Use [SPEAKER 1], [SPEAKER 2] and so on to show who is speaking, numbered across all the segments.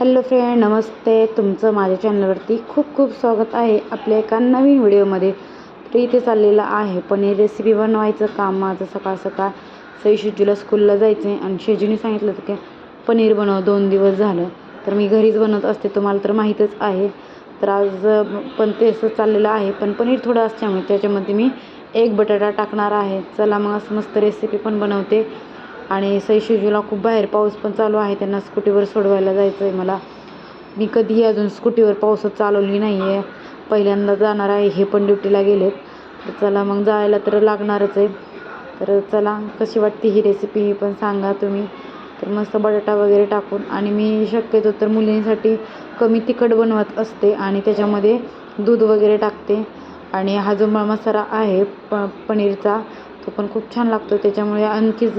[SPEAKER 1] Hello friend नमस्ते. तुमचं माझ्या चॅनलवरती खूप खूप स्वागत आहे. आपल्या एका नवीन व्हिडिओमध्ये तर इथे चाललेलं आहे. पनीर रेसिपी बनवायचं काम माझं सकाळ सकाळ. सई शिजूला स्कूलला जायचं आहे आणि शेजूने सांगितलं होतं की पनीर बनव दोन दिवस झालं. तर मी घरीच बनवत असते तुम्हाला तर माहीतच आहे. तर आज पण ते असं चाललेलं आहे. पण पनीर थोडं असल्यामुळे त्याच्यामध्ये मी एक बटाटा टाकणार आहे. चला मग असं मस्त रेसिपी पण बनवते. आणि सई शिजूला खूप बाहेर पाऊस पण चालू आहे. त्यांना स्कूटीवर सोडवायला जायचं आहे मला. मी कधीही अजून स्कूटीवर पावसात चालवली नाही आहे पहिल्यांदा जाणार आहे हे पण ड्युटीला गेलेत. तर चला मग जायला तर लागणारच आहे. तर चला कशी वाटते ही रेसिपी ही पण सांगा तुम्ही. तर मस्त बटाटा वगैरे टाकून आणि मी शक्यतो तर मुलींसाठी कमी तिखट बनवत असते आणि त्याच्यामध्ये दूध वगैरे टाकते. आणि हा जो म मसाला आहे प पनीरचा तो पण खूप छान लागतो. त्याच्यामुळे आणखीच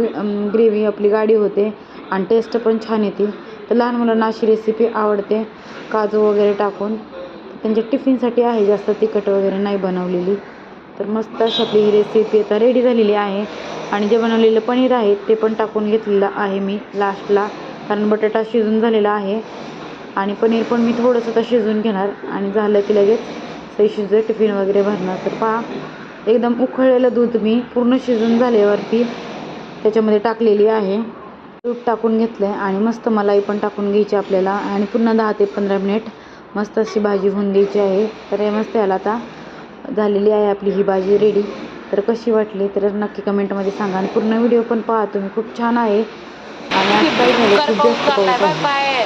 [SPEAKER 1] ग्रेव्ही आपली गाढी होते आणि टेस्ट पण छान येते. तर लहान मुलांना अशी रेसिपी आवडते. काजू वगैरे टाकून. त्यांच्या टिफिनसाठी आहे जास्त तिखट वगैरे नाही बनवलेली. तर मस्त अशी आपली ही रेसिपी आता रेडी झालेली आहे. आणि जे बनवलेलं पनीर आहे ते पण टाकून घेतलेलं आहे मी लास्टला कारण बटाटा शिजून झालेला आहे. आणि पनीर पण मी थोडंसं तर शिजून घेणार. आणि झालं की लगेच सई शिजू टिफिन वगैरे भरणार. तर पहा. एकदम उकळलेलं दूध मी पूर्ण शिजून झाल्यावरती त्याच्यामध्ये टाकलेली आहे. दूध टाकून घेतलं आहे आणि मस्त मलाई पण टाकून घ्यायची आपल्याला आणि पुन्हा दहा ते पंधरा मिनिट मस्त अशी भाजी होऊन द्यायची आहे. तर हे मस्त याला आता झालेली आहे आपली ही भाजी रेडी तर कशी वाटली तर नक्की कमेंटमध्ये सांगा आणि पूर्ण व्हिडिओ पण पहा. तुम्ही खूप छान आहे. आणि खूप जास्त पाऊस आहे.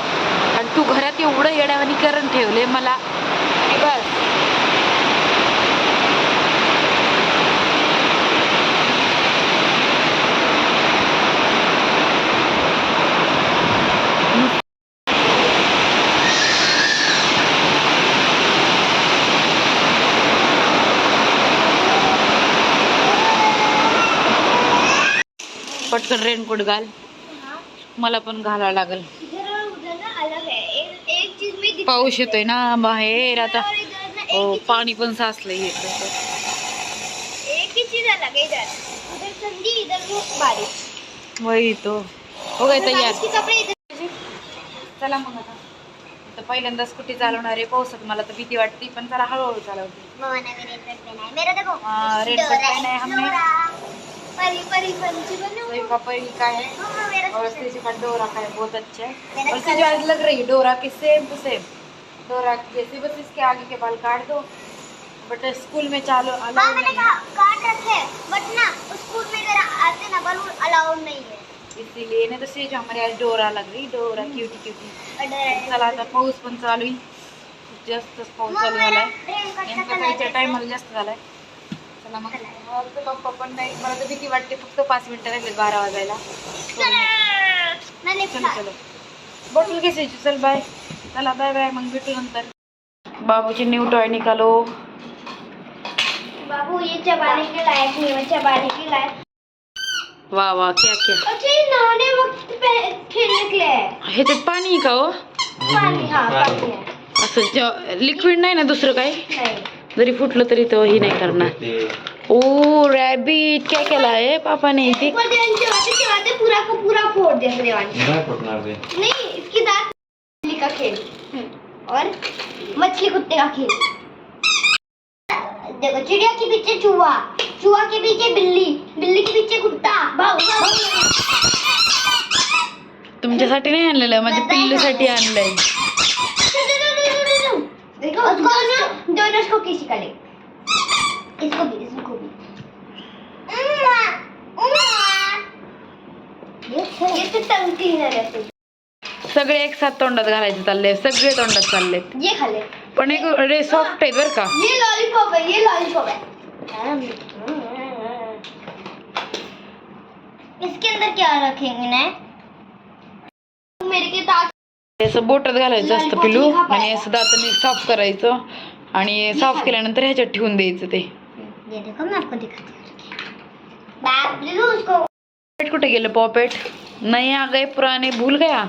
[SPEAKER 2] आणि तू घरात एवढं येड्यावानी करून ठेवले मला की बस पटकन रेनकोट घाल. मला पण घालावं लागेल. पाऊस येतोय ना बाहेर आता. हो पाणी पण हे
[SPEAKER 3] ही है वो बारिश
[SPEAKER 2] वही तो. हो तयार
[SPEAKER 3] इधर
[SPEAKER 2] चला मग आता. तर पहिल्यांदा स्कूटी चालवणार आहे पावसात मला तर भीती वाटते पण चला हळूहळू चालवते.
[SPEAKER 3] मम्मा ने मेरे रेनकोट पहना है मेरा देखो.
[SPEAKER 2] हाँ, रेनकोट
[SPEAKER 3] डोरा
[SPEAKER 2] पहना है हमने।
[SPEAKER 3] परी परी पंछी बनो।
[SPEAKER 2] परी का है
[SPEAKER 3] मम्मा मेरा
[SPEAKER 2] और
[SPEAKER 3] सबसे-
[SPEAKER 2] इसका डोरा का है बहुत अच्छा है। और इसकी जो आज लग रही है डोरा के सेम टू सेम डोरा जैसे बस इसके आगे के बाल काट दो। बट स्कूल में चालो
[SPEAKER 3] हाँ
[SPEAKER 2] अलाउ
[SPEAKER 3] मैंने
[SPEAKER 2] नहीं
[SPEAKER 3] काट रखे बट ना स्कूल में इधर आते ना बलून अलाउड नहीं है।
[SPEAKER 2] इसीलिए नहीं तो से जो हमारे आज डोरा लग रही डोरा क्यूटी क्यूटी चला आता पाऊस पण चालू आहे पाऊस चालू झालाय
[SPEAKER 3] रेनकोट
[SPEAKER 2] नेमकं
[SPEAKER 3] का
[SPEAKER 2] खायच्या
[SPEAKER 3] कलर
[SPEAKER 2] टायमाला जास्त झालाय चला मग पप्पा पण नाही. मला तर भीती वाटते फक्त पाच मिनिटं राहिले बारा वाजायला. चलो. चलो बॉटल घ्यायची. चल बाय चला बाय बाय मग भेटू नंतर. बाबूची न्यू टॉय निकालो
[SPEAKER 3] बाबू ये चबाने के लायक नहीं है चबाने के लायक
[SPEAKER 2] वा वा क्या क्या.
[SPEAKER 3] अच्छा ये नहाने वक्त पे खेलने के लिए है
[SPEAKER 2] ह्याच्यात पाणी का हो?
[SPEAKER 3] पानी हाँ पानी है
[SPEAKER 2] असं लिक्विड नाही ना दुसरं काय
[SPEAKER 3] नहीं.
[SPEAKER 2] जरी फुटलं तरी तो ही नाही करणार ओ रॅबिट काय केलं आहे पापाने इथे
[SPEAKER 3] पूरा का पूरा फोड़ दिया देवानी
[SPEAKER 4] नाही फुटणार ते
[SPEAKER 3] नहीं इसकी दांत बिल्ली का खेल और मछली कुत्ते का खेल देखो चिड़िया के पीछे चूहा चूहा के पीछे बिल्ली बिल्ली के पीछे कुत्ता
[SPEAKER 2] तुमच्यासाठी नाही आणलेलं माझ्या पिल्लूसाठी आणलंय
[SPEAKER 3] दोनों को किसी का ले। इसको भी इसको भी। ये तो है।
[SPEAKER 2] सगळे एक साथ तोंडात घालायचे चालले सगळे तोंडात चाललेत
[SPEAKER 3] ये खा ले।
[SPEAKER 2] पण एक रे सॉफ्ट आहेत बरं का.
[SPEAKER 3] ये लॉलीपॉप है ये लॉलीपॉप है इसके अंदर क्या रखेंगे ना? मेरे के दांत
[SPEAKER 2] असं बोटात घालायचं जास्त पिलू आणि असं दाताने साफ करायचं. आणि साफ केल्यानंतर ह्याच्यात ठेवून द्यायचं ते.
[SPEAKER 3] ये देखो मैं आपको दिखाती हूँ बैग ले लो उसको
[SPEAKER 2] पॉपेट कुठे गेलं पॉपेट? नाही आ गए पुराने भूल गया.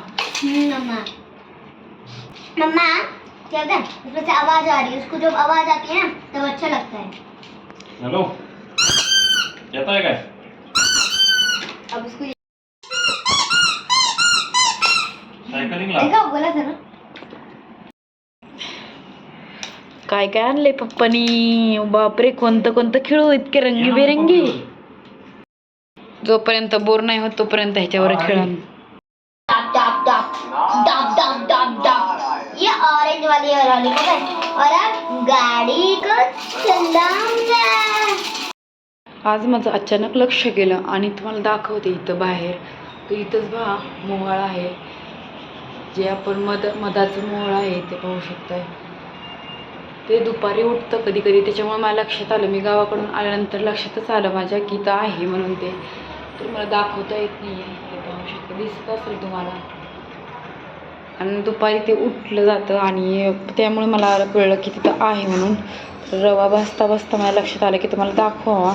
[SPEAKER 3] मम्मा. मम्मा क्या होता? है उसमें से आवाज आ रही है। उसको जब आवाज आती है ना तब अच्छा लगता है।
[SPEAKER 4] हॅलो। काय
[SPEAKER 3] अब उसको
[SPEAKER 4] सायकलिंगला
[SPEAKER 3] देखा बोला था ना
[SPEAKER 1] काय काय आणले पप्पानी? बापरे कोणतं कोणतं खेळू इतके रंगीबेरंगी? जोपर्यंत बोर नाही होत तोपर्यंत ह्याच्यावर खेळा
[SPEAKER 3] डब डब डब डब डब डब डब ये ऑरेंज वाली और वाली. को और अब गाड़ी को चलाऊंगा
[SPEAKER 1] आज माझं अचानक लक्ष गेलं आणि तुम्हाला दाखवते इथं बाहेर. तर इथंच बघा मोहळ आहे. जे आपण मध मधाचं मोहळ आहे ते पाहू शकताय. ते दुपारी उठतं कधी कधी त्याच्यामुळे मला लक्षात आलं. मी गावाकडून आल्यानंतर लक्षातच आलं माझ्या की आहे म्हणून ते. तर मला दाखवता येत नाही आहे पाहू शकता. दिसत असेल तुम्हाला. आणि दुपारी ते उठलं जातं आणि त्यामुळे मला कळलं की तिथं आहे म्हणून. रवा बसता बसता मला लक्षात आलं की तुम्हाला दाखवावा.